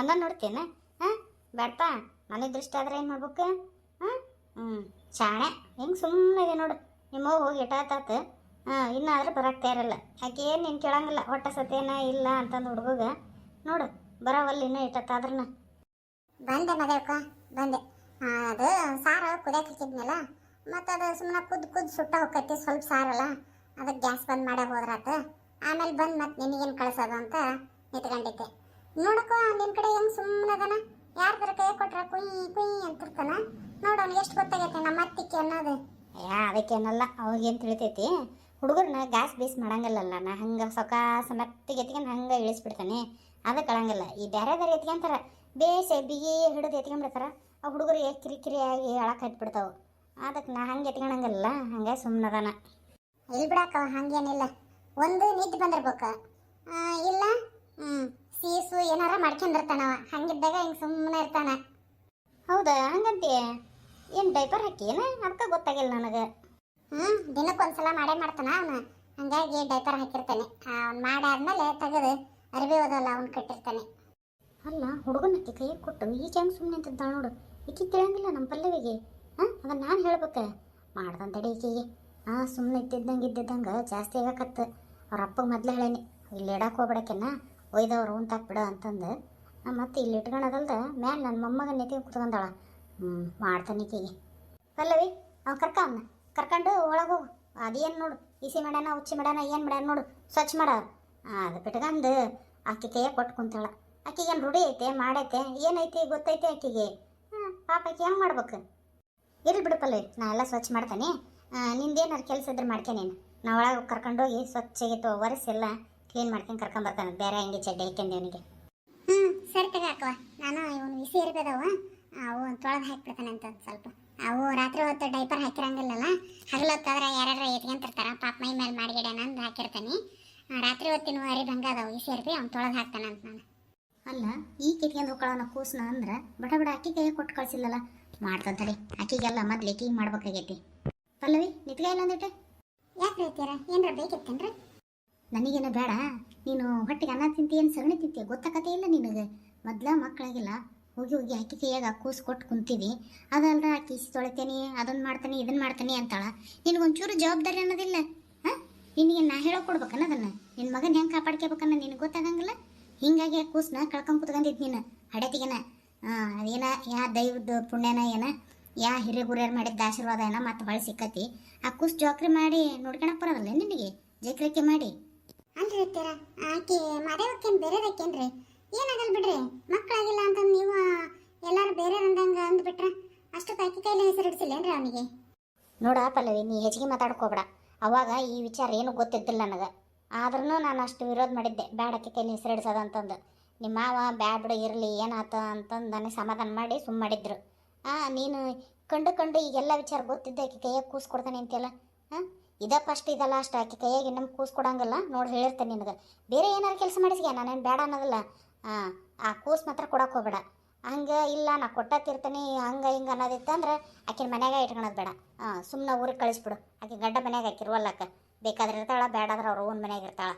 ನನ್ನ ನೋಡ್ತೇನೆ. ಹಾಂ? ಬೇಡಪ್ಪ. ನನಗೆ ದೃಷ್ಟಿ ಆದ್ರೆ ಏನು ಮಾಡ್ಬೇಕು? ಹಾಂ? ಹ್ಞೂ ಚಾಣೆ ಹೆಂಗೆ ಸುಮ್ಮನೆ ಇದೆ ನೋಡು. ನಿಮ್ಮ ಹೋಗಿ ಇಟ್ಟಾತಾತ ಹಾಂ, ಇನ್ನಾದ್ರೂ ಬರಕ್ಕೆ ಇರಲ್ಲ ಆಕೆ ಏನು ನೀನು ಕೇಳಂಗಿಲ್ಲ. ಹೊಟ್ಟ ಸತ್ಯನ ಇಲ್ಲ ಅಂತಂದು ಹುಡುಗ ನೋಡು, ಬರೋವಲ್ಲ ಇನ್ನೂ ಇಟ್ಟತ್ತಾದ್ರನ ಬಂದೆ ಮದೇವ್ಕ ಬಂದೆ. ಅದು ಸಾರು ಕುದಿಯಕ್ಕೆ ಹಾಕಿದ್ನಲ್ಲ ಮತ್ತು ಅದು ಸುಮ್ಮನೆ ಕುದ್ದು ಕುದ್ದು ಸುಟ್ಟ ಹೋಗೈತಿ ಸ್ವಲ್ಪ ಸಾರಲ್ಲ. ಅದಕ್ಕೆ ಗ್ಯಾಸ್ ಬಂದ್ ಮಾಡೇ ಹೋದ್ರಾತು. ಆಮೇಲೆ ಬಂದು ಮತ್ತೆ ನಿನಗೇನು ಕಳ್ಸೋದು ಅಂತ ನಿಂತ್ಕೊಂಡಿದ್ದೆ. ನೋಡಕ್ಕ ನಿಮ್ಮ ಕಡೆ ಹೆಂಗೆ ಸುಮ್ಮನದನ ಯಾರ್ದಾರ ಕೈ ಕೊಟ್ರ ಕುಯ್ ಕುಯ್ ಅಂತಿರ್ತಾನ? ನೋಡು ನೋಡೋಣ ಎಷ್ಟು ಗೊತ್ತಾಗೈತೆ ನಮ್ಮ ಅತ್ತಿಕ್ಕೆ ಅನ್ನೋದು. ಯಾ ಅದಕ್ಕೇನಲ್ಲ ಅವಾಗೇನು ತಿಳಿತೈತಿ? ಹುಡುಗರನ್ನ ಗ್ಯಾಸ್ ಬೇಸ್ ಮಾಡಂಗಿಲ್ಲಲ್ಲ ನಾ ಹಂಗೆ ಸೊಕಾಸ ಮೆತ್ತಿಗೆ ಎತ್ಕೊಂಡು ಹಂಗೆ ಇಳಿಸ್ಬಿಡ್ತಾನೆ. ಅದಕ್ಕೆ ಅಳಂಗಿಲ್ಲ. ಈ ಬೇರೆ ಬೇರೆ ಎತ್ಕೊಂತಾರ ಬೇಸೆ ಬಿಗಿ ಹಿಡಿದು ಎತ್ಕೊಂಡ್ಬಿಡ್ತಾರ ಆ ಹುಡುಗರು ಕಿರಿಕಿರಿಯಾಗಿ ಅಳಕ್ಕೆ ಹತ್ಬಿಡ್ತಾವೆ. ಅದಕ್ಕೆ ನಾ ಹಂಗೆ ಎತ್ಕೊಳಂಗಿಲ್ಲ ಹಂಗೆ ಸುಮ್ಮನದಾನ ಇಲ್ಲಿ ಬಿಡಕ್ಕ ಹಂಗೇನಿಲ್ಲ. ಒಂದು ನಿದ್ದೆ ಬಂದಿರ್ಬೇಕು. ಇಲ್ಲ? ಹ್ಞೂ ಸೀಸು ಏನಾರ ಮಾಡ್ಕೊಂಡಿರ್ತಾನವ. ಹಂಗಿದ್ದಾಗ ಹಿಂಗೆ ಸುಮ್ಮನೆ ಇರ್ತಾನ. ಹೌದಾ? ಹಂಗಂತೀಯ? ಏನು ಡೈಪರ್ ಹಾಕಿಯೇನ? ಅದಕ್ಕೆ ಗೊತ್ತಾಗಿಲ್ಲ ನನಗೆ. ಹ್ಮ್ ದಿನಕ್ಕೊಂದ್ಸಲ ಮಾಡೇ ಮಾಡ್ತಾನ ಅವನು. ಹಂಗಾಗಿ ಡೈಪರ್ ಹಾಕಿರ್ತಾನೆ. ಅವ್ನು ಮಾಡಾದ್ಮೇಲೆ ತೆಗೆದು ಅರಿವಿ ಓದಲ್ಲ ಅವ್ನು ಕಟ್ಟಿರ್ತಾನೆ. ಅಲ್ಲ ಹುಡುಗನ ಅಕ್ಕಿ ಕೈ ಕೊಟ್ಟು ಈಕೆ ಹೆಂಗೆ ಸುಮ್ಮನೆ ಅಂತಿದ್ದಾಳ ನೋಡು. ಈಕೆ ಕೇಳಂಗಿಲ್ಲ ನಮ್ಮ ಪಲ್ಲವಿಗೆ. ಹಾಂ? ಅದನ್ನ ನಾನು ಹೇಳ್ಬೇಕು. ಮಾಡ್ದಂತಡಿ ಈಕೆಗೆ. ಹಾಂ ಸುಮ್ಮನೆ ಇದ್ದಿದ್ದಂಗೆ ಇದ್ದಿದ್ದಂಗೆ ಜಾಸ್ತಿ ಆಗಕತ್ತು. ಅವ್ರ ಅಪ್ಪಗೆ ಮೊದ್ಲು ಹೇಳೇನಿ ಇಲ್ಲಿ ಇಡಕ್ಕೆ ಹೋಗ್ಬಿಡಕ್ಕೆನ ಒಯ್ದವ್ರು ಉಂತಾಕ್ ಬಿಡ ಅಂತಂದು. ಮತ್ತೆ ಇಲ್ಲಿ ಇಟ್ಕೊಳದಲ್ದ, ಮ್ಯಾಲೆ ನನ್ನ ಮೊಮ್ಮಗನ ನೆತ್ತಿ ಕುತ್ಕೊಂಡಾಳ. ಹ್ಞೂ ಮಾಡ್ತಾನೆ ಈಕೆಗೆ. ಪಲ್ಲವಿ ಅವ್ನು ಕರ್ಕ ಅವನ್ನ ಕರ್ಕೊಂಡು ಒಳಗೆ ಹೋಗು. ಅದೇನು ನೋಡು, ಇಸಿ ಮಾಡ್ಯಾನ, ಉಚ್ಚಿ ಮಾಡ್ಯಾನ, ಏನು ಮಾಡ್ಯಾನ ನೋಡು, ಸ್ವಚ್ಛ ಮಾಡ ಅದು ಬಿಟ್ಕಂದು ಆಕೆ ಕೈಯ ಕೊಟ್ಟು ಕುಂತಾಳ. ಏನು ರೂಢಿ ಐತೆ, ಮಾಡೈತೆ, ಏನೈತಿ, ಗೊತ್ತೈತೆ ಆಕಿಗೆ? ಪಾಪ ಆಕೆ ಹೆಂಗೆ ಮಾಡ್ಬೇಕು? ಇರ್ಲಿ ಬಿಡು ಪಲ್ಲವಿ, ನಾ ಎಲ್ಲ ಸ್ವಚ್ಛ ಮಾಡ್ತಾನೆ. ನಿಂದೇನಾರು ಕೆಲಸ ಇದ್ರೆ ಮಾಡ್ಕೆ ನೀನು. ನಾ ಒಳಗೆ ಕರ್ಕೊಂಡೋಗಿ ಸ್ವಚ್ಛಗೆ ತೋ, ಒರೆಸಿ ಎಲ್ಲ. ಕ್ಲೀನ್ ಮಾಡ್ಕೊಂಡು ಕರ್ಕೊಂಬರ್ತಾನೆ ಬೇರೆ ಹಂಗೆ ಚಡ್ಡಿ ಹಾಕ್ಯಂಡು ಅವನಿಗೆ. ಹ್ಮ್ ಸರಿ ತಗ ಹಾಕುವ ನಾನು ಇವನು ಬಿಸಿ ಇರ್ಬೇದವ. ಅವು ತೊಳೆದು ಹಾಕ್ಬಿಡ್ತಾನೆ ಅಂತ ಸ್ವಲ್ಪ. ಅವು ರಾತ್ರಿ ಹೊತ್ತು ಡೈಪರ್ ಹಾಕಿರಂಗಿಲ್ಲಲ್ಲ ಹಗಲು ಹೊತ್ತಾದ್ರೆ ಯಾರ್ಯಾರ ಎತ್ಕೊಂತಿರ್ತಾರ ಪಾಪ ಮೈ ಮೇಲೆ ಮಾಡಿಗಿಡಣ ಅಂತ ಹಾಕಿರ್ತಾನೆ. ರಾತ್ರಿ ಹೊತ್ತಿನ ಅರಿ ಭಂಗ ಅದಾವು ಇಸಿ ಇರ್ಬಿ ಅವ್ನು ತೊಳೆದು ಹಾಕ್ತಾನೆ ಅಂತ ನಾನು. ಅಲ್ಲ ಈ ಕಿಟ್ಕೊಂಡು ಹೋಗ್ಕೊಳ್ಳೋಣ ಕೂಸ್ನ ಅಂದ್ರೆ ಬಡ ಬಡ ಅಕ್ಕಿ ಕೈ ಕೊಟ್ಟು ಕಳ್ಸಿಲ್ಲಲ್ಲ. ಮಾಡ್ತಂತಡಿ ಅಕ್ಕಿಗೆಲ್ಲ ಮೊದ್ಲು ಈಕಿಗೆ ಮಾಡ್ಬೇಕಾಗೈತಿ. ಪಲ್ಲವಿ ನಿತ್ಗ ಇಲ್ಲ ಅಂದಿಟ್ಟೆ ಯಾಕೆ ಹೇಳ್ತೀರಾ ಏನ್ರ ಬೇಕಿತ್ತೇನ್ರಿ? ನನಗೇನ ಬೇಡ. ನೀನು ಹೊಟ್ಟೆಗೆ ಅನ್ನ ತಿಂತಿ ಏನು ಸಗಣಿ ತಿಂತಿ ಗೊತ್ತಾಗತ್ತೆ ಇಲ್ಲ ನಿನಗೆ. ಮೊದ್ಲ ಮಕ್ಕಳಾಗಿಲ್ಲ ಹೋಗಿ ಹೋಗಿ ಅಕ್ಕಿ ಕೈಯಾಗ ಕೂಸು ಕೊಟ್ಟು ಕುಂತೀವಿ. ಅದಲ್ದ ಅಕ್ಕಿ ತೊಳಿತೇನೆ ಅದನ್ನು ಮಾಡ್ತಾನೆ ಇದನ್ನ ಮಾಡ್ತಾನೆ ಅಂತಾಳ. ನಿನಗೊಂಚೂರು ಜವಾಬ್ದಾರಿ ಅನ್ನೋದಿಲ್ಲ. ಹಾಂ? ನಿನಗೆ ನಾ ಹೇಳೋ ಕೊಡ್ಬೇಕನ್ನ ಅದನ್ನು ನಿನ್ನ ಮಗನ ಹೆಂಗೆ ಕಾಪಾಡ್ಕೋಬೇಕನ್ನ ನಿನಗೆ ಗೊತ್ತಾಗಂಗಿಲ್ಲ? ಹಿಂಗಾಗಿ ಆ ಕೂಸನ್ನ ಕಳ್ಕೊಂಡ್ ಕುತ್ಕೊಂಡಿದ್ ನೀನು. ಹಡತಿಗೆನ ಅದೇನ, ಯಾ ದೈವದ ಪುಣ್ಯನ ಏನ? ಯಾ ಹಿರಿಗುರಿಯರ್ ಮಾಡಿದ್ದ ಆಶೀರ್ವಾದ ಏನ ಮತ್ತೆ ಹೊಳೆ ಸಿಕ್ಕತಿ? ಆ ಕೂಸು ಜೋಕ್ರಿ ಮಾಡಿ ನೋಡ್ಕೊಳಕ್ ಬರೋದಲ್ಲ ನಿನಗೆ? ಜಕ್ರಿಕೆ ಮಾಡಿ. ಅಲ್ರಿ ಹೇಳ್ತೀರ? ಆಕೆ ಮದುವೆಕ್ಕೇನು ಬೇರೆದಕ್ಕೇನ್ರಿ? ಏನಾಗಲ್ಲ ಬಿಡ್ರಿ? ಮಕ್ಕಳಾಗಿಲ್ಲ ಅಂತಂದು ನೀವು ಎಲ್ಲರೂ ಬೇರೆ ಅಂದಂಗ ಅಂದ್ಬಿಟ್ರ ಅಷ್ಟು ಅಕ್ಕಿ ಕೈಲಿ ಹೆಸರು ಇಡ್ಸಿಲ್ಲೇನ್ರಿ ಅವನಿಗೆ? ನೋಡ ಪಲ್ಲವಿ, ನೀ ಹೆಚ್ಚಿಗೆ ಮಾತಾಡ್ಕೋಬೇಡ ಅವಾಗ ಈ ವಿಚಾರ ಏನು ಗೊತ್ತಿದ್ದಿಲ್ಲ ನನಗೆ. ಆದ್ರೂ ನಾನು ಅಷ್ಟು ವಿರೋಧ ಮಾಡಿದ್ದೆ. ಬ್ಯಾಡಕ್ಕೆ ಕೈಲಿ ಹೆಸರಿಡ್ಸೋದ ಅಂತಂದು. ನಿಮ್ಮ ಮಾವ, ಬ್ಯಾಡ್ ಬಿಡು, ಇರಲಿ, ಏನಾತ ಅಂತಂದು ನನಗೆ ಸಮಾಧಾನ ಮಾಡಿ ಸುಮ್ಮ ಮಾಡಿದ್ರು. ಆ, ನೀನು ಕಂಡು ಕಂಡು ಈಗೆಲ್ಲ ವಿಚಾರ ಗೊತ್ತಿದ್ದೆ ಆಕೆ ಕೈಯಾಗ ಕೂಸ್ ಕೊಡ್ತಾನೆ ಅಂತೆಲ್ಲ ಹಾಂ ಇದ ಫಸ್ಟ್ ಇದಲ್ಲ ಅಷ್ಟು, ಆಕೆ ಕೈಯಾಗೆ ಇನ್ನೊಮ್ಮೆ ಕೂಸ್ ಕೊಡಂಗಿಲ್ಲ. ನೋಡಿ ಹೇಳಿರ್ತೇನೆ ನಿನಗೆ. ಬೇರೆ ಏನಾರು ಕೆಲಸ ಮಾಡಿಸಿಗೆ? ನಾನೇನು ಬೇಡ ಅನ್ನೋದಿಲ್ಲ. ಆ ಕೂಸ್ ಮಾತ್ರ ಕೊಡಕ್ಕೆ ಹೋಗ್ಬೇಡ. ಹಂಗೆ ಇಲ್ಲ, ನಾ ಕೊಟ್ಟತ್ತಿರ್ತೀನಿ, ಹಂಗೆ ಹಿಂಗೆ ಅನ್ನೋದಿತ್ತಂದ್ರೆ ಆಕಿನ ಮನ್ಯಾಗ ಇಟ್ಕೊಳೋದು ಬೇಡ. ಹಾಂ ಸುಮ್ಮನೆ ಊರಿಗೆ ಕಳಿಸ್ಬಿಡು. ಆಕೆ ಗಡ್ಡ ಮನ್ಯಾಗ ಹಾಕಿರುವಲ್ಲಕ್ಕ ಬೇಕಾದ್ರೆ ಇರ್ತಾಳ ಬೇಡಾದ್ರೆ ಅವ್ರ ಓನ್ ಮನ್ಯಾಗ ಇರ್ತಾಳ.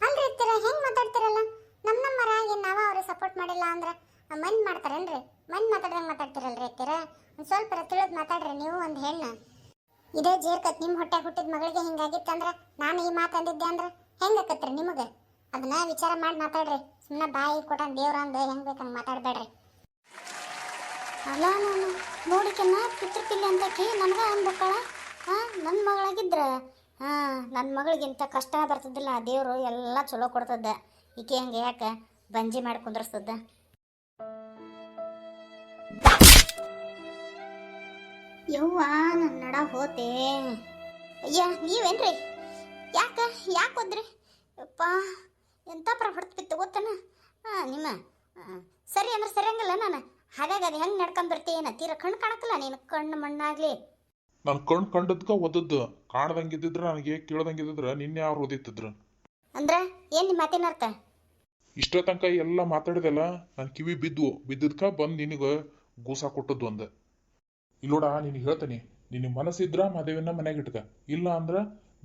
ಅಲ್ರಿ ಇರ್ತೀರ ಹೆಂಗ್ ಮಾತಾಡ್ತಿರಲ್ಲ? ನಮ್ಮ ನಮ್ಮರ ನಾವ ಅವ್ರಿಗೆ ಸಪೋರ್ಟ್ ಮಾಡಿಲ್ಲ ಅಂದ್ರೆ ಮನ್ ಮಾಡ್ತಾರೇನ್ರಿ? ಮನ್ ಮಾತಾಡ್ದಂಗ್ ಮಾತಾಡ್ತಿರಲ್ರಿ ಇರ್ತೀರ ಒಂದು ಸ್ವಲ್ಪ ತಿಳಿದು ಮಾತಾಡ್ರಿ ನೀವು ಒಂದು ಹೆಣ್ಣ ಇದೇ ಜೇರ್ಕತ್ ನಿಮ್ಮ ಹೊಟ್ಟೆ ಹುಟ್ಟಿದ ಮಗಳಿಗೆ ಹಿಂಗಾಗಿತ್ತಂದ್ರ ನಾನು ಈ ಮಾತಂದಿದ್ದೆ ಅಂದ್ರ ಹೆಂಗಾಕತ್ರಿ ನಿಮಗೆ? ಅದನ್ನ ವಿಚಾರ ಮಾಡಿ ಮಾತಾಡ್ರಿ. ಸುಮ್ಮನೆ ಬಾಯಿ ಕೊಟ್ಟ ದೇವ್ರ ಅಂದ ಹೆಂಗ್ ಬೇಕಂಗ್ ಮಾತಾಡ್ಬೇಡ್ರಿ. ಅಲ್ಲ ನಾನು ನೋಡಿಕೆನ್ನ ಪಿತೃಪಿಲ್ಲಿ ಅಂತಕಿ ನನಗೆ ಅನ್ಬೇಕಳ ಹಾಂ ನನ್ನ ಮಗಳಾಗಿದ್ರ? ಹಾಂ ನನ್ನ ಮಗಳಿಗಿಂತ ಕಷ್ಟ ಬರ್ತಿದ್ದಿಲ್ಲ ದೇವರು ಎಲ್ಲ ಚಲೋ ಕೊಡ್ತದ. ಈಕೆ ಹಂಗೆ ಯಾಕೆ ಬಂಜಿ ಮಾಡಿ ಕುಂದ್ರಸ್ತದ? ಯವ್ವ ನನ್ನ ನಡ ಹೋತೆ. ಅಯ್ಯ ನೀವೇನ್ರಿ? ಯಾಕ ಯಾಕೆ ಹೋದ್ರಿ? ಯಪ್ಪ ಎಂಥ ಪ್ರಭಟ್ ಬಿತ್ತು ಗೊತ್ತನ? ಹಾಂ ನಿಮ್ಮ ಸರಿ ಅಂದ್ರೆ ಸರಿಯಂಗಿಲ್ಲ ನಾನು. ಹಾಗಾಗಿ ಅದು ಹೆಂಗೆ ನಡ್ಕೊಂಡ್ ಬರ್ತೀಯೇನ ತೀರ ಕಣ್ಣು ಕಾಣಕ್ಕಲ್ಲ ನೀನು ಕಣ್ಣು ಮಣ್ಣಾಗ್ಲಿ. ನಾನು ಕಣ್ಣು ಕಂಡದ್ಕ ಓದದ್ದು. ಕಾಣ್ದಂಗಿದ್ದಿದ್ರ ನನಗೆ ಕೇಳ್ದಂಗಿದ್ದಿದ್ರ ನಿನ್ನೆ ಯಾರು ಓದಿತ್ತಿದ್ರು. ಅಂದ್ರೆ ಏನು ನಿಮ್ಮ ಮಾತಿನ ಅರ್ಥ? ಇಷ್ಟೋ ತನಕ ಎಲ್ಲ ಮಾತಾಡಿದೆಲ್ಲ ನನ್ನ ಕಿವಿ ಬಿದ್ವು. ಬಿದ್ದದ್ಕ ಬಂದು ನಿನಗೆ ಗೂಸ ಕೊಟ್ಟದ್ದು ಒಂದ. ಇಲ್ಲೋಡ ನಿನಗೆ ಹೇಳ್ತೇನೆ, ನಿನ್ನ ಮನಸ್ಸಿದ್ರ ಮಾದೇವಿನ ಮನೆಗೆ ಇಟ್ಕ. ಇಲ್ಲ ಅಂದ್ರೆ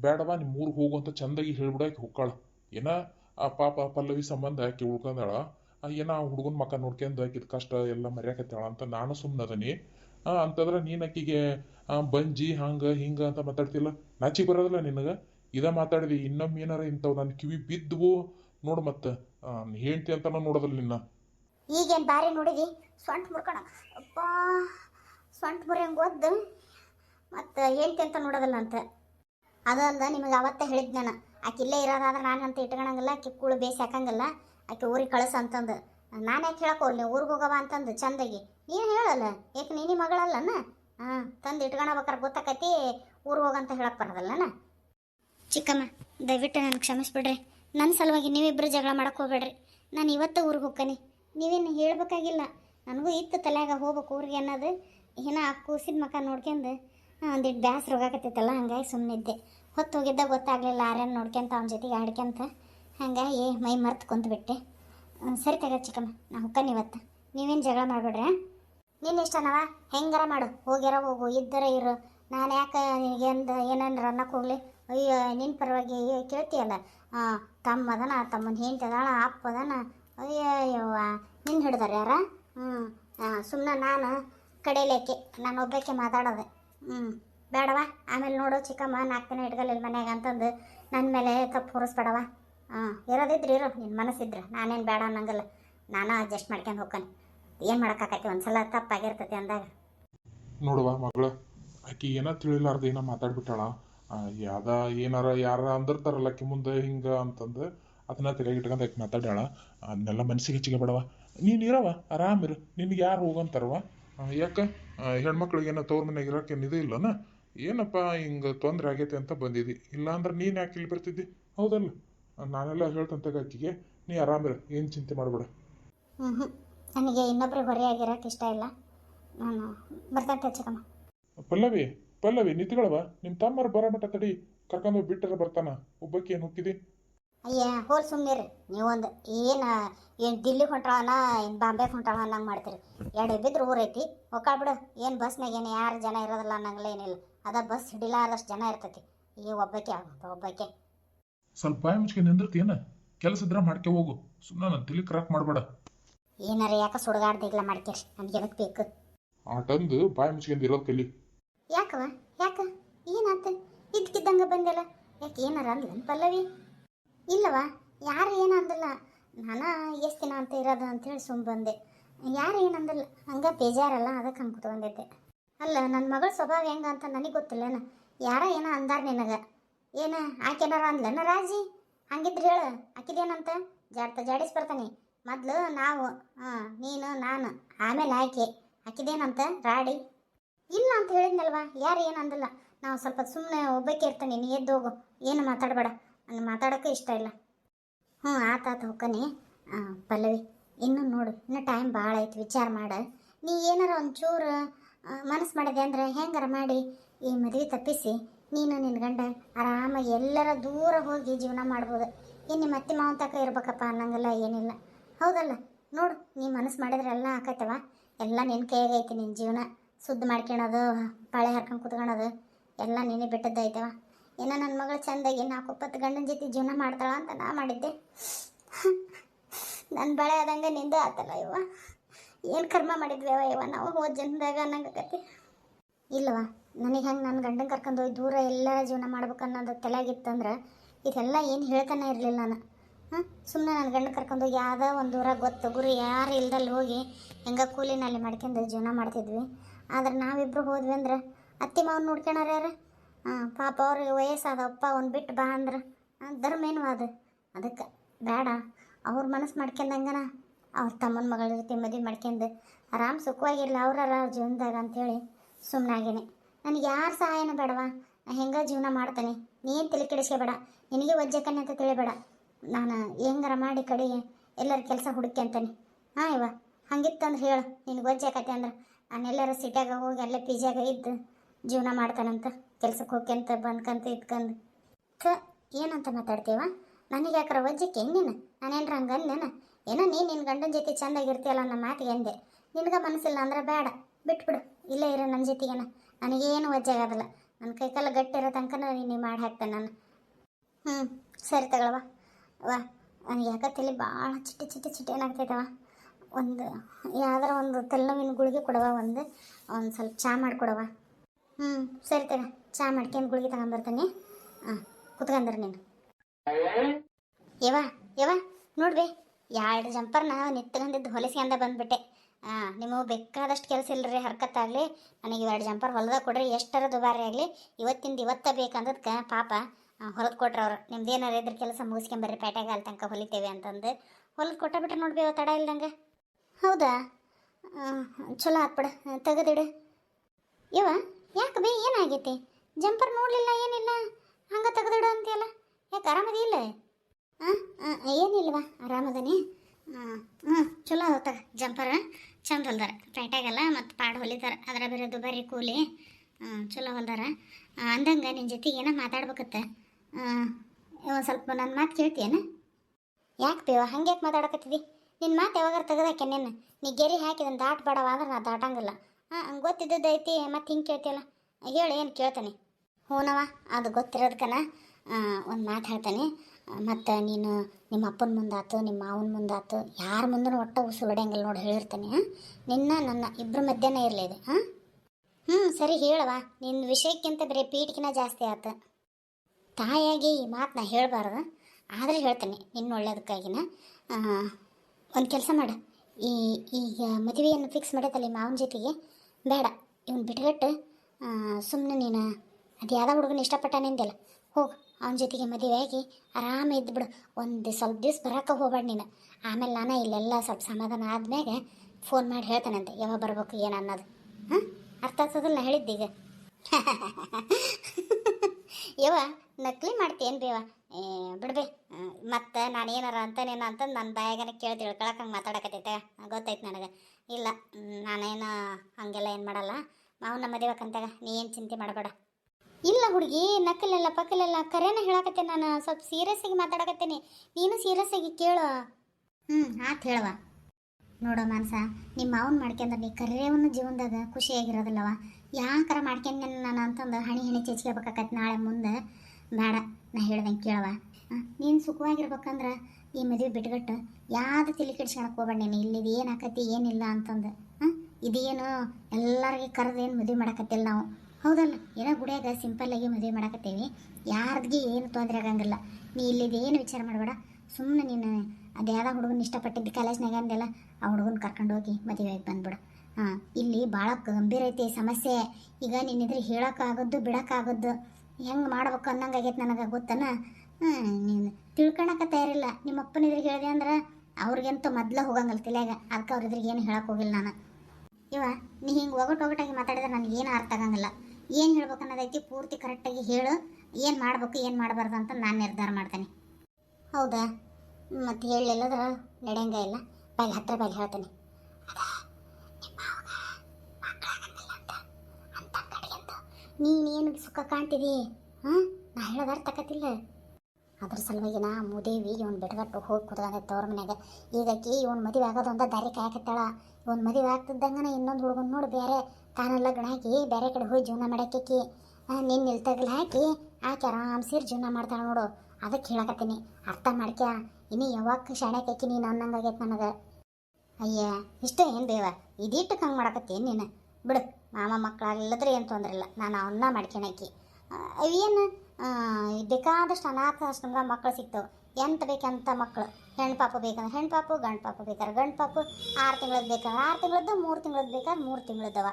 ಬೇಡವಾ ನಿಮ್ಮ ಊರಿಗೆ ಹೋಗು ಅಂತ ಚಂದಾಗಿ ಹೇಳ್ಬಿಡ ಆಕಿ ಹೊಕ್ಕಾಳ. ಏನ, ಆ ಪಾಪ ಪಲ್ಲವಿ ಸಂಬಂಧ ಆಕಿ ಉಳ್ಕೊಂಡಾಳ. ಆ ಹುಡುಗನ ಮಕ್ಕ ನೋಡ್ಕೊಂಡು ಆಕಿದ ಕಷ್ಟ ಎಲ್ಲ ಮರ್ಯಾಕತ್ತಾಳ ಅಂತ ನಾನು ಸುಮ್ಮನದನಿ ಅಂತಂದ್ರೆ ನೀನು ಆಕಿಗೆ ಬಂಜಿ, ಹಂಗ, ಹಿಂಗ ಅಂತ ಮಾತಾಡ್ತಿಲ್ಲ ನಾಚಿಗೆ ಬರೋದಿಲ್ಲ ನಿನಗೆ? ಇದ ಮಾತಾಡಿದಿ, ಇನ್ನೊಮ್ಮೆ ಏನಾರ ಇಂಥವು ನನ್ನ ಕಿವಿ ಬಿದ್ದವು ನೋಡು ಮತ್ತೆ. ಹೇಳ್ತಿ ಅಂತ ನೋಡೋದಿಲ್ಲ ನಿನ್ನ. ಈಗೇನ್ ಬಾರಿ ನೋಡಿದಿ? ಸೊಂಟ ಮುರ್ಕೊಣ ಅಪ್ಪ ಸೊಂಟ ಮುರಿಯಂಗೆ ಒದ್ದು ಮತ್ತು ಹೇಳ್ತಿ ಅಂತ ನೋಡೋದಿಲ್ಲ ಅಂತ. ಅದು ಅಲ್ದ ನಿಮಗೆ ಅವತ್ತೇ ಹೇಳಿದ್ ನಾನು. ಆಕೆ ಇಲ್ಲೇ ಇರೋದಾದ್ರೆ ನಾನು ಅಂತ ಇಟ್ಕೊಳಂಗಿಲ್ಲ ಆಕೆ ಕೂಳು ಬೇಸಿ ಹಾಕಂಗಿಲ್ಲ, ಆಕೆ ಊರಿಗೆ ಕಳಸು ಅಂತಂದು. ನಾನು ಯಾಕೆ ಹೇಳಕ್ಕೆ ಹೋಗ್ಲಿ ಊರಿಗೆ ಹೋಗವ ಅಂತಂದು ಚಂದಾಗಿ. ನೀನು ಹೇಳಲ್ಲ, ಯಾಕೆ ನೀನಿ ಮಗಳಲ್ಲನ? ಹಾಂ ತಂದು ಇಟ್ಕೊಳಬೇಕಾರೆ ಗೊತ್ತಾಕತಿ, ಊರಿಗೆ ಹೋಗಂತ ಹೇಳಕ್ಕೆ ಬರೋದಲ್ಲನ? ಚಿಕ್ಕಮ್ಮ, ದಯವಿಟ್ಟು ನನಗೆ ಕ್ಷಮಿಸ್ಬಿಡ್ರಿ. ನನ್ನ ಸಲುವಾಗಿ ನೀವಿಬ್ಬರು ಜಗಳ ಮಾಡಕ್ಕೆ ಹೋಗ್ಬೇಡ್ರಿ. ನಾನು ಇವತ್ತು ಊರಿಗೆ ಹೋಗ್ಕನಿ. ನೀವೇನು ಹೇಳಬೇಕಾಗಿಲ್ಲ. ನನಗೂ ಇತ್ತು ತಲೆಯಾಗ ಹೋಗ್ಬೇಕು ಊರಿಗೆ ಅನ್ನೋದು. ಏನೋ ಆ ಕೂಸಿದ ಮಕ ನೋಡ್ಕೊಂಡು ಒಂದಿಟ್ಟು ಬ್ಯಾಸ್ರ ಹೋಗಾಕತ್ತೈತಲ್ಲ ಹಂಗಾಗಿ ಸುಮ್ಮನಿದ್ದೆ ಹೊತ್ತು ಹೋಗಿದ್ದ ಗೊತ್ತಾಗಲಿಲ್ಲ, ಆರ್ಯನ್ ನೋಡ್ಕೊಂತ ಅವ್ನ ಜೊತೆಗೆ ಆಡ್ಕೊಂತ. ಹಂಗಾಗಿ ಮೈ ಮರ್ತು ಕುಂತ್ಬಿಟ್ಟೆ. ಸರಿ ತಗ ಚಿಕ್ಕಮ್ಮ, ನಾ ಹೊಕ್ಕನ್ ಇವತ್ತು. ನೀವೇನು ಜಗಳ ಮಾಡಿಬಿಡ್ರೆ ನಿನ್ನ ಇಷ್ಟನವ ಹೆಂಗಾರ ಮಾಡು, ಹೋಗ್ಯಾರ ಹೋಗು, ಇದ್ದರ ಇರು. ನಾನು ಯಾಕೆ ಎಂದು ಏನೇನು ಅನ್ನಕ್ಕೆ ಹೋಗ್ಲಿ. ಅಯ್ಯೋ ನಿನ್ನ ಪರವಾಗಿ ಅಯ್ಯೋ ಕೇಳ್ತೀಯಲ್ಲ? ತಮ್ಮ ಅದನ, ತಮ್ಮನ ಹೆಂಡತಿ ಅದಾಳ, ಅಪ್ಪ ಅಯ್ಯೋ ಅಯ್ಯೋ ನಿನ್ನ ಹಿಡ್ದಾರ ಯಾರ? ಹ್ಞೂ ಸುಮ್ಮನೆ ನಾನು ಕಡೇಲೇಕೆ ನಾನು ಒಬ್ಬಕ್ಕೆ ಮಾತಾಡೋದೆ. ಹ್ಞೂ ಬೇಡವಾ? ಆಮೇಲೆ ನೋಡು ಚಿಕ್ಕಮ್ಮ ನಾಲ್ಕು ದಿನ ಇಟ್ಕೊಳ್ಳಿಲ್ಲ ಮನ್ಯಾಗ ಅಂತಂದು ನನ್ನ ಮೇಲೆ ತಪ್ಪು ಹೊರಿಸ್ಬೇಡವ? ಹಾಂ ಇರೋದಿದ್ರೆ ಇರೋ ನಿನ್ನ ಮನಸ್ಸಿದ್ರೆ. ನಾನೇನು ಬೇಡ ಅನ್ನಂಗಿಲ್ಲ. ನಾನು ಅಡ್ಜಸ್ಟ್ ಮಾಡ್ಕೊಂಡು ಹೋಗ್ತಾನೆ ಏನು ಮಾಡೋಕ್ಕಾಕೈತಿ? ಒಂದ್ಸಲ ತಪ್ಪಾಗಿರ್ತೈತಿ ಅಂದಾಗ. ನೋಡುವ ಮಗಳ, ಆಕಿ ಏನೋ ತಿಳಿಲಾರ್ದು ಏನೋ ಮಾತಾಡ್ಬಿಟ್ಟಾಳ. ಯಾವ್ದ ಏನಾರ ಯಾರ ಅಂದಿರ್ತಾರಲ್ಲ ಆಕಿ ಮುಂದೆ ಹಿಂಗ ಅಂತಂದು ಅದನ್ನ ತಲೆಗೆ ಆಕೆ ಮಾತಾಡ್ಯಾಳ. ಅದನ್ನೆಲ್ಲ ಮನಸ್ಸಿಗೆ ಹೆಚ್ಚಿಗೆ ಬಿಡವ? ನೀನು ಇರವ ಆರಾಮಿರು. ನಿನಗೆ ಯಾರು ಹೋಗಂತಾರವ ಯಾಕ? ಹೆಣ್ಮಕ್ಳಿಗೇನೋ ತವ್ರ ಮನೆಗೆ ಇರಕ್ಕೆ ಇದು ಇಲ್ಲನ? ಏನಪ್ಪ ಹಿಂಗ ತೊಂದರೆ ಆಗೈತೆ ಅಂತ ಬಂದಿದ್ದಿ ಇಲ್ಲಾಂದ್ರೆ ನೀನ್ ಯಾಕೆ ಇಲ್ಲಿ ಬರ್ತಿದ್ದಿ? ಹೌದಲ್ಲ. ನಾನೆಲ್ಲ ಹೇಳ್ತಂತ ಆಕಿಗೆ ನೀ ಆರಾಮಿರು ಏನು ಚಿಂತೆ ಮಾಡಬೇಡ. ಹ್ಞೂ ಹ್ಞೂ ನನಗೆ ಇನ್ನೊಬ್ರಿಗೆ ಹೊರೆಯಾಗಿರೋಕೆ ಇಷ್ಟ ಇಲ್ಲ. ನಾನು ಬರ್ತಂತೆ ಚಿಕ್ಕಮ್ಮ. ಪಲ್ಲವಿ ಪಲ್ಲವಿ ನಿಂತ್ಕೊಳವ ನಿಮ್ಮ ತಮ್ಮರು ಬರೋ ಮಟ್ಟ ತಡಿ. ಕರ್ಕೊಂಡು ಬಿಟ್ಟರೆ ಬರ್ತಾನ. ಒಬ್ಬಕ್ಕೆ ಏನು ಹೋಗಿದಿ ಅಯ್ಯ ಹೋಲ್ ಸುಮ್ಮನಿರಿ ನೀವೊಂದು ಏನು ಏನು ದಿಲ್ಲಿ ಹೊಂಟಾಳನ ಏನು ಬಾಂಬೆ ಹೊಂಟಾಳ ಅನ್ನಂಗೆ ಮಾಡ್ತೀರಿ. ಎರಡು ಬಿದ್ರೆ ಊರೈತಿ ಬಿಡು. ಏನು ಬಸ್ನಾಗ ಏನು ಯಾರು ಜನ ಇರೋದಿಲ್ಲ ಅನ್ನಂಗಿಲ್ಲ ಏನಿಲ್ಲ. ಅದ ಬಸ್ ಹಿಡಿಲಾರದಷ್ಟು ಜನ ಇರ್ತೈತಿ. ಈ ಒಬ್ಬಕ್ಕೆ ಆಗುತ್ತೆ ಒಬ್ಬಕ್ಕೆ. ಸ್ವಲ್ಪ ಬಾಯಿ ಮುಚ್ಕೆ ನಿಂದಿರ್ತೀಯನ? ಕೆಲಸ ಇದ್ರ ಮಾಡ್ಕೆ ಹೋಗು. ಸುಮ್ಮನೆ ನನ್ನ ತಲೆ ಕ್ರಾಕ್ ಮಾಡಬೇಡ. ಏನಾರ ಯಾಕೆ ಸುಡುಗಾಡ್ದಿಗ್ಲ ಮಾಡ್ತೀರಿ ನನಗೆ ಏನಕ್ಕೆ ಬೇಕು? ಆಟಂದು ಬಾಯಿ ಮುಚ್ಕೊಂಡು ಇರೋದು ಕಲಿ. ಯಾಕವ ಯಾಕ? ಏನಾತ? ಇದ್ಕಿದ್ದಂಗೆ ಬಂದಿಲ್ಲ. ಯಾಕೆ ಏನಾರ ಅಂದ್ಲ ಪಲ್ಲವಿ? ಇಲ್ಲವ? ಯಾರು ಏನು ಅಂದಿಲ್ಲ. ನಾನು ಎಷ್ಟು ದಿನ ಅಂತ ಇರೋದು ಅಂತೇಳಿ ಸುಮ್ಮ ಬಂದೆ. ಯಾರು ಏನು ಅಂದಿಲ್ಲ. ಹಂಗೆ ಬೇಜಾರಲ್ಲ, ಅದಕ್ಕೆ ಹಂಗೆ ಕುತ್ಕೊಂಡಿದ್ದೆ ಅಲ್ಲ ನನ್ನ ಮಗಳ ಸ್ವಭಾವ ಹೆಂಗ ಅಂತ ನನಗೆ ಗೊತ್ತಿಲ್ಲನ. ಯಾರ ಏನೋ ಅಂದಾರ ನಿನಗೆ. ಏನ ಆಕೆನಾರ ಅಂದ್ಲನ ರಾಜಿ? ಹಂಗಿದ್ರೆ ಹೇಳು, ಆಕಿದೇನಂತ? ಜಾಡ್ತ ಜಾಡಿಸ್ ಬರ್ತಾನೆ. ಮೊದಲು ನಾವು ಹಾಂ ನೀನು, ನಾನು, ಆಮೇಲೆ ಆಕೆ. ಆಕಿದೇನಂತ? ರಾಡಿ. ಇಲ್ಲ ಅಂತ ಹೇಳಿದ್ನಲ್ವಾ? ಯಾರು ಏನು ಅಂದಿಲ್ಲ. ನಾವು ಸ್ವಲ್ಪ ಸುಮ್ಮನೆ ಒಬ್ಬಕ್ಕೆ ಇರ್ತಾನೆ, ನೀ ಎದ್ದು ಹೋಗು. ಏನು ಮಾತಾಡಬೇಡ. ನನಗೆ ಮಾತಾಡೋಕ್ಕೆ ಇಷ್ಟ ಇಲ್ಲ. ಹ್ಞೂ ಆತಾತ ಹೋಗ್ಕನಿ ಪಲ್ಲವಿ, ಇನ್ನೂ ನೋಡು, ಇನ್ನೂ ಟೈಮ್ ಭಾಳ ಐತಿ ವಿಚಾರ ಮಾಡ. ನೀ ಏನಾರ ಒಂಚೂರು ಮನಸ್ಸು ಮಾಡಿದೆ ಅಂದ್ರೆ ಹೆಂಗಾರ ಮಾಡಿ? ಈ ಮದುವೆ ತಪ್ಪಿಸಿ, ನೀನು ನಿನ್ನ ಗಂಡ ಆರಾಮಾಗಿ ಎಲ್ಲರ ದೂರ ಹೋಗಿ ಜೀವನ ಮಾಡ್ಬೋದು. ಇನ್ನು ನಿಮ್ಮ ಅತ್ತೆ, ಮಾವನ ತಕ್ಕ ಇರ್ಬೇಕಪ್ಪ ಅನ್ನಂಗಿಲ್ಲ, ಏನಿಲ್ಲ. ಹೌದಲ್ಲ? ನೋಡು, ನೀ ಮನಸ್ಸು ಮಾಡಿದ್ರೆ ಎಲ್ಲ ಆಕೈತವ. ಎಲ್ಲ ನಿನ್ನ ಕೈಯಾಗೈತಿ ನಿನ್ನ ಜೀವನ. ಸುದ್ದಿ ಮಾಡ್ಕೊಳೋದು, ಪಾಳೆ ಹರ್ಕೊಂಡು ಕುತ್ಕೊಳೋದು, ಎಲ್ಲ ನೀನೇ ಬಿಟ್ಟದ್ದೈತವ ಏನೋ ನನ್ನ ಮಗಳು ಚೆಂದಾಗಿ ನಾಲ್ಕು ಒಪ್ಪತ್ತು ಗಂಡನ ಜೊತೆ ಜೀವನ ಮಾಡ್ತಾಳ ಅಂತ ನಾ ಮಾಡಿದ್ದೆ. ನನ್ನ ಬಳೆ ಆದಂಗೆ ನಿಂದ ಆತಲ್ಲ ಇವ ಏನು ಕರ್ಮ ಮಾಡಿದ್ವಿ ಅವ ಇವ ನಾವು ಹೋದ ಜನದಾಗ ಅನ್ನಂಗಕತಿ ಇಲ್ಲವ ನನಗೆ ಹೆಂಗೆ ನನ್ನ ಗಂಡನ ಕರ್ಕೊಂಡು ಹೋಗಿ ದೂರ ಎಲ್ಲರ ಜೀವನ ಮಾಡ್ಬೇಕು ಅನ್ನೋದು ತಲೆಯಾಗಿತ್ತಂದ್ರೆ ಇದೆಲ್ಲ ಏನು ಹೇಳ್ತಾನೆ ಇರಲಿಲ್ಲ ನಾನು. ಹಾಂ? ಸುಮ್ಮನೆ ನನ್ನ ಗಂಡ ಕರ್ಕೊಂಡು ಹೋಗಿ ಯಾವುದೋ ಒಂದು ದೂರ ಗೊತ್ತು, ಗುರು ಯಾರು ಇಲ್ದಲ್ಲಿ ಹೋಗಿ ಹೆಂಗೆ ಕೂಲಿನಲ್ಲಿ ಮಾಡ್ಕೊಂಡು ಜೀವನ ಮಾಡ್ತಿದ್ವಿ. ಆದ್ರೆ ನಾವಿಬ್ಬರು ಹೋದ್ವಿ ಅಂದ್ರೆ ಅತ್ತಿ ಮಾವನ್ ನೋಡ್ಕೊಳಾರ ಪಾಪ ಅವ್ರಿಗೆ ವಯಸ್ಸಾದ ಅಪ್ಪ ಒಂದು ಬಿಟ್ಟು ಬಾ ಅಂದ್ರೆ. ಆ, ಧರ್ಮ ಏನು ಅದು? ಅದಕ್ಕೆ ಬೇಡ. ಅವ್ರ ಮನಸ್ಸು ಮಾಡ್ಕೊಂಡಂಗನ ಅವ್ರ ತಮ್ಮನ ಮಗಳ ಜೊತೆ ಮದುವೆ ಮಾಡ್ಕೊಂಡು ಆರಾಮ್ ಸುಖವಾಗಿರಲಿ ಅವ್ರರ ಜೀವನದಾಗ ಅಂತೇಳಿ ಸುಮ್ಮನಾಗೇನೆ ನನಗೆ ಯಾರ ಸಹಾಯನೂ ಬೇಡವಾ? ನಾ ಹೆಂಗೆ ಜೀವನ ಮಾಡ್ತಾನೆ? ನೀನು ತಲೆ ಕೆಡಿಸ್ಕೋಬೇಡ. ನಿನಗೆ ಒಜ್ಜಕನೆ ಅಂತ ತಿಳಿಬೇಡ. ನಾನು ಹೆಂಗಾರ ಮಾಡಿ ಕಡೆಗೆ ಎಲ್ಲರ ಕೆಲಸ ಹುಡುಕ್ಯಂತಾನೆ ಹಾಂ ಇವ ಹಂಗಿತ್ತಂದ್ರೆ ಹೇಳು. ನಿನಗೆ ಒಜ್ಜಾಕತ್ತೆ ಅಂದ್ರೆ. ನಾನು ಎಲ್ಲರ ಸಿಟಿಯಾಗ ಹೋಗಿ ಅಲ್ಲೇ ಪಿಜಿಯಾಗ ಇದ್ದು ಜೀವನ ಮಾಡ್ತಾನಂತ. ಕೆಲ್ಸಕ್ಕೆ ಹೋಗ್ಯಂತ ಬಂದ್ಕಂತ ಇದ್ಕಂದು. ಕ ಏನಂತ ಮಾತಾಡ್ತೀವ? ನನಗೆ ಯಾಕಾರ ವಜ್ಜಕ್ಕೆ ನೀನು ನಾನೇನ್ರ ಹಂಗೆ ಅಂದೇನ ಏನೋ ನೀನು ನಿನ್ನ ಗಂಡನ ಜೊತೆ ಚೆಂದಾಗಿರ್ತೀಯಲ್ಲ ನನ್ನ ಮಾತಿಗೆ ಎಂದೆ. ನಿನಗೆ ಮನಸ್ಸಿಲ್ಲ ಅಂದ್ರೆ ಬೇಡ ಬಿಟ್ಬಿಡು. ಇಲ್ಲೇ ಇರೋ ನನ್ನ ಜೊತೆಗೇನ. ನನಗೇನು ವಜ್ಜೆ ಆಗೋದಿಲ್ಲ ನನ್ನ ಕೈಕಾಲ ಗಟ್ಟಿ ಇರೋ ತನಕ ನೀನು ಮಾಡಿ ಹಾಕ್ತೇನೆ ನಾನು. ಹ್ಞೂ ಸರಿ ತಗೊಳವ ವಾ, ನನಗೆ ಯಾಕೆ ತಲೆ ಭಾಳ ಚಿಟ್ಟಿ ಚಿಟ್ಟಿ ಚಿಟ್ಟಿ ಏನಾಗ್ತೈತವ ಒಂದು, ಯಾವ್ದಾರ ಒಂದು ತಲೆನೋವಿನ ಗುಳಿಗೆ ಕೊಡವ ಒಂದು. ಒಂದು ಸ್ವಲ್ಪ ಚಾ ಮಾಡಿಕೊಡವ ಹ್ಞೂ ಸರಿ ತಗ. ಚಾ ಮಾಡ್ಕೊಂಡು ಗುಳಿಗೆ ತಗೊಂಬರ್ತೀನಿ ಹಾಂ ಕುತ್ಕೊಂಡ್ರ ನೀನು. ಯವ ಯವ ನೋಡ್ಬೇ ಎರಡು ಜಂಪರ್ನ ನಿತ್ಕೊಂಡಿದ್ದು ಹೊಲಿಸ್ಕೊಂಡ ಬಂದ್ಬಿಟ್ಟೆ. ಹಾಂ ನಿಮಗೆ ಬೇಕಾದಷ್ಟು ಕೆಲಸ ಇಲ್ಲರಿ ಹರ್ಕತ್ತಾಗಲಿ. ನನಗೆ ಎರಡು ಜಂಪರ್ ಹೊಲ್ದಾಗ ಕೊಡ್ರಿ, ಎಷ್ಟರ ದುಬಾರಿ ಆಗಲಿ. ಇವತ್ತಿಂದ ಇವತ್ತ ಬೇಕಂದದ್ಕೆ ಪಾಪ ಹೊಲದ ಕೊಟ್ರ ಅವ್ರು. ನಿಮ್ದು ಏನಾರ ಇದ್ರ ಕೆಲಸ ಮುಗಿಸ್ಕೊಂಬರ್ರಿ ಪೇಟೆಗೆ ಅಲ್ಲಿ ತನಕ ಹೊಲಿತೇವೆ ಅಂತಂದು. ಹೊಲದ ಕೊಟ್ಟ ಬಿಟ್ರೆ ನೋಡ್ಬೇ ತಡ ಇಲ್ದಂಗೆ. ಹೌದಾ? ಚಲೋ ಆತ್ಬಿಡ ತೆಗೆದಿಡು ಇವ ಯಾಕೆ ಬೇ, ಏನಾಗೈತಿ? ಜಂಪರ್ ನೋಡಲಿಲ್ಲ, ಏನಿಲ್ಲ. ಹಂಗೆ ತೆಗೆದಿಡು ಅಂತೀಯಲ್ಲ. ಯಾಕೆ, ಆರಾಮದಿ ಹಾಂ ಏನಿಲ್ವಾ? ಆರಾಮದನಿ? ಹ್ಞೂ ಚಲೋ ತಗ ಜಂಪರ್. ಚಂದ ಹೊಲ್ದಾರ. ಪೇಟೆಗೆಲ್ಲ ಮತ್ತು ಪಾಡ್ ಹೊಲಿದಾರ ಅದರ ಬೇರೆ ದುಬಾರಿ ಕೂಲಿ. ಹಾಂ ಚಲೋ ಹೊಲ್ದಾರ. ಅಂದಂಗೆ ನಿನ್ನ ಜೊತೆಗೆ ಏನೋ ಮಾತಾಡ್ಬೇಕತ್ತ. ಒಂದು ಸ್ವಲ್ಪ ನನ್ನ ಮಾತು ಕೇಳ್ತೀಯನ? ಯಾಕೆ ಬೇವ ಹಂಗೆ ಯಾಕೆ ಮಾತಾಡಕತ್ತಿದಿ? ನಿನ್ನ ಮಾತು ಯಾವಾಗಾರ ತೆಗೆದಾಕೆ ನಿನ್ನ? ನೀ ಗೆರಿ ಹಾಕಿದನ್ ದಾಟ್ ಬೇಡವ ಅಂದ್ರೆ ನಾ ದಾಟಂಗಿಲ್ಲ. ಹಾಂ ಗೊತ್ತಿದ್ದೈತಿ ಮತ್ತೆ ಹಿಂಗೆ ಕೇಳ್ತಿಯಲ್ಲ. ಹೇಳಿ, ಏನು ಕೇಳ್ತಾನೆ? ಹ್ಞೂನವ ಅದು ಗೊತ್ತಿರೋದಕ್ಕನ ಒಂದು ಮಾತು ಹೇಳ್ತಾನೆ. ಮತ್ತು ನೀನು ನಿಮ್ಮ ಅಪ್ಪನ ಮುಂದಾತು, ನಿಮ್ಮ ಮಾವನ ಮುಂದಾತು, ಯಾರ ಮುಂದೂ ಒಟ್ಟ ಸುಳ್ಳಡಂಗಿಲ್ಲ ನೋಡಿ ಹೇಳಿರ್ತೇನೆ ನಿನ್ನ, ನನ್ನ ಇಬ್ಬರ ಮಧ್ಯಾಹ್ನ ಇರಲಿ ಇದು, ಹಾಂ? ಹ್ಞೂ ಸರಿ ಹೇಳವ ನಿನ್ನ ವಿಷಯಕ್ಕಿಂತ ಬರೀ ಪೀಟಿಕಿನ ಜಾಸ್ತಿ ಆಯ್ತು ತಾಯಿಯಾಗಿ ಈ ಮಾತನ್ನ ಹೇಳಬಾರ್ದು. ಆದರೆ ಹೇಳ್ತೇನೆ, ನಿನ್ನ ಒಳ್ಳೇದಕ್ಕಾಗಿನ. ಒಂದು ಕೆಲಸ ಮಾಡು. ಈ, ಈಗ ಮದುವೆಯನ್ನು ಫಿಕ್ಸ್ ಮಾಡೈತಲ್ಲ ಈ ಮಾವನ ಜೊತೆಗೆ, ಬೇಡ, ಇವನು ಬಿಟ್ಗಟ್ಟು ಸುಮ್ಮನೆ ನೀನು ಅದು ಯಾವ್ದೋ ಹುಡುಗನ ಇಷ್ಟಪಟ್ಟಾನೆಂದಿಲ್ಲ ಹೋಗು ಅವನ ಜೊತೆಗೆ ಮದುವೆ ಆಗಿ ಆರಾಮ ಇದ್ಬಿಡು ಒಂದು ಸ್ವಲ್ಪ ದಿವಸ ಬರೋಕೆ ಹೋಗ್ಬೇಡ ನೀನು. ಆಮೇಲೆ ನಾನು ಇಲ್ಲೆಲ್ಲ ಸ್ವಲ್ಪ ಸಮಾಧಾನ ಆದ್ಮೇಲೆ ಫೋನ್ ಮಾಡಿ ಹೇಳ್ತಾನಂತೆ. ಯಾವಾಗ ಬರ್ಬೇಕು, ಏನು ಅನ್ನೋದು. ಹಾಂ? ಅರ್ಥ ಆಗ್ತದಲ್ಲ ಹೇಳಿದ್ದೀಗ ಯವ ನಕಲಿ ಮಾಡ್ತೀಯೇನು ಬೇವ? ಏ ಬಿಡ್ಬೇ ಮತ್ತು ನಾನು ಏನಾರ ಅಂತನೇನ ಅಂತಂದು ನನ್ನ ಬಾಯಾಗನ ಕೇಳಿ ತಿಳ್ಕೊಳಕ್ಕೆ ಹಂಗೆ ಮಾತಾಡಕತ್ತೈತೆ. ಗೊತ್ತೈತೆ ನನಗೆ. ಇಲ್ಲ, ನಾನೇನು ಹಾಗೆಲ್ಲ ಏನು ಮಾಡಲ್ಲ. ಮಾವನ ಮದುವೆಕಂತಾಗ ನೀ ಏನು ಚಿಂತೆ ಮಾಡಬೇಡ. ಇಲ್ಲ ಹುಡುಗಿ, ನಕಲೆಲ್ಲ ಪಕ್ಕಲೆಲ್ಲ ಕರೆನ ಹೇಳಕತ್ತೆ ನಾನು. ಸ್ವಲ್ಪ ಸೀರಿಯಸ್ ಆಗಿ ಮಾತಾಡಕತ್ತೇನೆ. ನೀನು ಸೀರಿಯಸ್ ಆಗಿ ಕೇಳು. ಹ್ಞೂ ಆತು ಹೇಳುವ. ನೋಡೋ ಮಾನಸ, ನಿಮ್ಮ ಮಾವನ್ ಮಾಡ್ಕೊಂಡ್ರೆ ನೀ ಕರೆಯವನು ಜೀವನದಾಗ ಖುಷಿಯಾಗಿರೋದಿಲ್ಲವ. ಯಾಕರ ಮಾಡ್ಕೊಂಡ್ ನಾನು ಅಂತಂದು ಹಣಿ ಹಣಿ ಚೇಚ್ಕೋಬೇಕಾಕತ್ತೆ ನಾಳೆ ಮುಂದೆ? ಬೇಡ, ನಾ ಹೇಳ್ದಂಗೆ ಕೇಳವ. ನೀನು ಸುಖವಾಗಿರ್ಬೇಕಂದ್ರೆ ಈ ಮದುವೆ ಬಿಟ್ಗಟ್ಟು ಯಾವ್ದು ತಿಳಿ ಕೆಡ್ಸ್ಕೊಳಕ್ ಹೋಗ್ಬೇಡ ನೀನು. ಇಲ್ಲಿದು ಏನು ಆಕತಿ, ಏನಿಲ್ಲ ಅಂತಂದು. ಹಾಂ, ಇದೇನು? ಎಲ್ಲರಿಗೆ ಕರೆದೇನು ಮದುವೆ ಮಾಡಕತ್ತಿಲ್ಲ ನಾವು. ಹೌದಲ್ಲ, ಏನೋ ಗುಡಿಯಾಗ ಸಿಂಪಲ್ಲಾಗಿ ಮದುವೆ ಮಾಡಕತ್ತೇವಿ. ಯಾರ್ದಿಗೆ ಏನು ತೊಂದರೆ ಆಗಂಗಿಲ್ಲ. ನೀ ಇಲ್ಲಿದು ಏನು ವಿಚಾರ ಮಾಡಬೇಡ. ಸುಮ್ಮನೆ ನೀನು ಅದು ಯಾವ್ದೋ ಹುಡುಗನ ಇಷ್ಟಪಟ್ಟಿದ್ದು ಕಾಲೇಜ್ನಾಗ ಅಂದೆಲ್ಲ, ಆ ಹುಡುಗನ ಕರ್ಕೊಂಡು ಹೋಗಿ ಮದುವೆಯಾಗಿ ಬಂದ್ಬಿಡು. ಹಾಂ, ಇಲ್ಲಿ ಭಾಳ ಗಂಭೀರ ಐತಿ ಸಮಸ್ಯೆ. ಈಗ ನಿನ್ನಿದ್ರೆ ಹೇಳೋಕ್ಕಾಗದ್ದು ಬಿಡೋಕ್ಕಾಗದ್ದು ಹೆಂಗೆ ಮಾಡ್ಬೇಕು ಅನ್ನಂಗಾಗೈತೆ ನನಗೆ ಗೊತ್ತನ? ನೀನು ತಿಳ್ಕೊಳಕ್ಕೆ ತಯಾರಿಲ್ಲ. ನಿಮ್ಮ ಅಪ್ಪನ ಎದುರಿಗೆ ಹೇಳಿದೆ ಅಂದ್ರೆ, ಅವ್ರಿಗಂತೂ ಮೊದ್ಲು ಹೋಗಂಗಲ್ಲ ತಲೆಯಾಗ ಅದಕ್ಕೆ ಅವ್ರ ಎದುರಿಗೆ ಏನು ಹೇಳಕ್ಕೆ ಹೋಗಿಲ್ಲ ನಾನು. ಇವ, ನೀ ಹಿಂಗೆ ಒಗಟು ಒಗಟಾಗಿ ಮಾತಾಡಿದ್ರೆ ನನಗೇನು ಅರ್ಥ ಆಗಂಗಿಲ್ಲ. ಏನು ಹೇಳ್ಬೇಕು ಅನ್ನೋದೈತಿ ಪೂರ್ತಿ ಕರೆಕ್ಟಾಗಿ ಹೇಳು. ಏನು ಮಾಡಬೇಕು, ಏನು ಮಾಡಬಾರ್ದು ಅಂತ ನಾನು ನಿರ್ಧಾರ ಮಾಡ್ತೇನೆ. ಹೌದಾ? ಮತ್ತು ಹೇಳಲಿಲ್ಲದ್ರ ನಡೆಯಂಗ ಇಲ್ಲ. ಬಾಯಿ ಹತ್ತಿರ ಬಾಯಿ ಹೇಳ್ತೇನೆ. ನೀನೇನು ಸುಖ ಕಾಣ್ತಿದಿ? ಹಾಂ? ನಾ ಹೇಳೋದು ಅರ್ಥ ಆಕತಿಲ್ಲ ಅದ್ರ ಸಲುವಾಗಿ ನಾ ಮುದೇವಿ ಇವನ್ ಬಿಟ್ಗಟ್ಟು ಹೋಗಿ ಕುತ್ಕೊಂಡೆ ತವ್ರ ಮನ್ಯಾಗ. ಈಗಾಕಿ ಇವನ್ ಮದುವೆ ಆಗೋದು ಒಂದ ದಾರಿ ಕಾಯಕತ್ತಾಳ. ಇವನ್ ಮದುವೆ ಆಗ್ತಿದ್ದಂಗನ ಇನ್ನೊಂದು ಹುಡುಗನ ನೋಡಿ ಬೇರೆ ತಾನ ಲಗ್ನ ಹಾಕಿ ಬೇರೆ ಕಡೆ ಹೋಗಿ ಜೀವನ ಮಾಡಕ್ಕಿ ನಿನ್ನ ನಿಲ್ತಗಲ್ ಹಾಕಿ ಆಕೆ ಆರಾಮ್ ಜೀವನ ಮಾಡ್ತಾಳೆ ನೋಡು. ಅದಕ್ಕೆ ಹೇಳಕತ್ತೀನಿ. ಅರ್ಥ ಮಾಡ್ಕ್ಯಾ? ಇನ್ನು ಯಾವಾಗ ಶಾಣೆಕಿ ನೀನು ಅನ್ನಂಗಾಗೈತೆ ನನಗೆ? ಅಯ್ಯ, ಇಷ್ಟೇ ಏನು ಬೇವ? ಇದಿಟ್ಟು ಹಂಗೆ ಮಾಡಕತ್ತೀನಿ ನೀನು? ಬಿಡು, ಮಾಮ ಮಕ್ಕಳಾಗಿಲ್ಲದ್ರೆ ಏನು ತೊಂದರೆ ಇಲ್ಲ. ನಾನು ಅವನ್ನ ಮಾಡ್ಕೊಳಕಿ ಏನು? ಬೇಕಾದಷ್ಟು ಅನಾಥ ಆಶ್ರಮದಾಗ ಮಕ್ಕಳು ಸಿಗ್ತವೆ. ಎಂತ ಬೇಕಂತ ಮಕ್ಕಳು ಹೆಣ್ಣು ಪಾಪ ಬೇಕಂದ್ರೆ ಹೆಣ್ಣು ಪಾಪು, ಗಂಡು ಪಾಪು ಬೇಕಾದ್ರೆ ಗಂಡು ಪಾಪು, ಆರು ತಿಂಗಳದ್ದು ಬೇಕಾದ್ರೆ ಆರು ತಿಂಗಳದ್ದು, ಮೂರು ತಿಂಗಳದ್ದು ಬೇಕಾದ್ರೆ ಮೂರು ತಿಂಗಳದ್ದವ.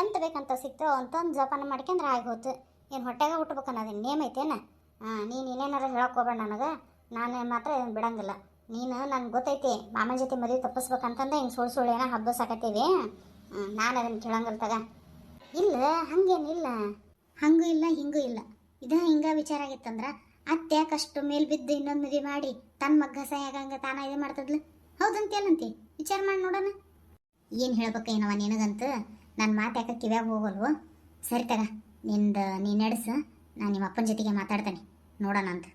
ಎಂತ ಬೇಕಂತ ಸಿಗ್ತಾವ ಅಂತಂದು ಜೋಪಾನ ಮಾಡ್ಕೊಂಡ್ರೆ ಹೋತು ಏನು ಹೊಟ್ಟೆಗೆ ಹುಟ್ಬೇಕು ಅನ್ನೋದು ನೇಮ್ ಐತೇನ? ಹಾಂ ನೀನು ಇನ್ನೇನಾರು ಹೇಳಕ್ಕೆ ಹೋಗ್ಬೇಡ ನನಗೆ. ನಾನು ಮಾತ್ರ ಏನು ಬಿಡಂಗಿಲ್ಲ. ನೀನು ನನ್ಗೆ ಗೊತ್ತೈತಿ, ಮಾಮನ ಜೊತೆ ಮದುವೆ ತಪ್ಪಿಸ್ಬೇಕಂತಂದು ಹಿಂಗೆ ಸುಳ್ಳು ಸುಳ್ಳು ಏನೋ ಹಬ್ಬ ಸಾಕತ್ತೀವಿ. ನಾನು ಅದನ್ನು ಕೇಳಂಗಿಲ್ಲ ತಗ. ಇಲ್ಲ, ಹಂಗೇನಿಲ್ಲ. ಹಂಗೂ ಇಲ್ಲ, ಹಿಂಗೂ ಇಲ್ಲ. ಇದು ಹಿಂಗೆ ವಿಚಾರ ಆಗಿತ್ತಂದ್ರ ಅತ್ತೆ ಯಾಕಷ್ಟು ಮೇಲ್ ಬಿದ್ದು ಇನ್ನೊಂದು ಮದುವೆ ಮಾಡಿ ತನ್ನ ಮಗ್ಗ ಸಹಾಯಗಂಗ ತಾನ ಇದು ಮಾಡ್ತದ್ಲ? ಹೌದಂತೇನಂತಿ ವಿಚಾರ ಮಾಡಿ ನೋಡೋಣ. ಏನು ಹೇಳ್ಬೇಕೇನವ ನಿನಗಂತ? ನನ್ನ ಮಾತು ಯಾಕ ಕಿವ್ಯಾಗ ಹೋಗಲ್ವ? ಸರಿ ತಗ, ನಿಂದ ನೀ ನಡೆಸ, ನಾನು ನಿಮ್ಮ ಅಪ್ಪನ ಜೊತೆಗೆ ಮಾತಾಡ್ತೇನೆ. ನೋಡೋಣ ಅಂತ.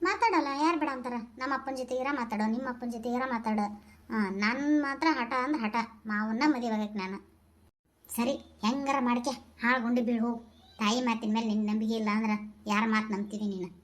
ಮಾತಾಡಲ್ಲ, ಯಾರು ಬೇಡ ಅಂತಾರ? ನಮ್ಮ ಅಪ್ಪನ ಜೊತೆಗಿರ ಮಾತಾಡೋ ನಿಮ್ಮ ಅಪ್ಪನ ಜೊತೆಗಿರ ಮಾತಾಡು. ಹಾಂ ನಾನು ಮಾತ್ರ ಹಠ ಅಂದ್ರೆ ಹಠ, ಮಾವನ್ನ ಮದುವೆ ಆಗಕ್ಕೆ ನಾನು. ಸರಿ, ಹೆಂಗಾರ ಮಾಡ್ಕೆ ಹಾಳು ಗುಂಡಿ ಬೀಳು ಹೋಗು. ತಾಯಿ ಮಾತಿನ ಮೇಲೆ ನಿನ್ನ ನಂಬಿಕೆ ಇಲ್ಲ ಅಂದ್ರೆ ಯಾರ ಮಾತು ನಂಬ್ತೀನಿ ನೀನು?